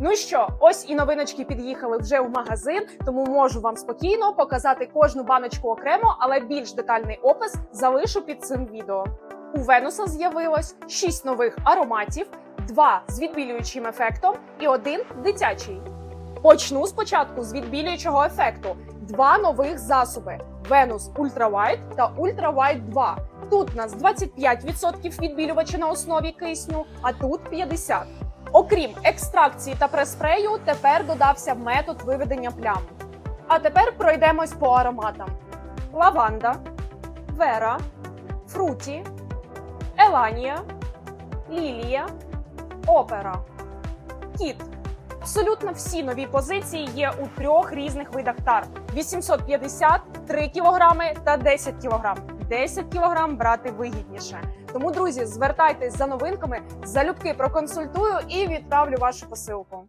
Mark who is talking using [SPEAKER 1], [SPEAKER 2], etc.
[SPEAKER 1] Ну що, ось і новиночки під'їхали вже в магазин, тому можу вам спокійно показати кожну баночку окремо, але більш детальний опис залишу під цим відео. У Венуса з'явилось 6 нових ароматів, 2 з відбілюючим ефектом і один дитячий. Почну спочатку з відбілюючого ефекту. Два нових засоби: Venus Ultra White та Ultra White 2. Тут у нас 25% відбілювача на основі кисню, а тут 50%. Окрім екстракції та преспрею, тепер додався метод виведення плям. А тепер пройдемось по ароматам: лаванда, вера, фруті, еланія, лілія, опера, кіт. Абсолютно всі нові позиції є у трьох різних видах тар: 850, 3 кг та 10 кг. 10 кг брати вигідніше. Тому, друзі, звертайтесь за новинками, залюбки проконсультую і відправлю вашу посилку.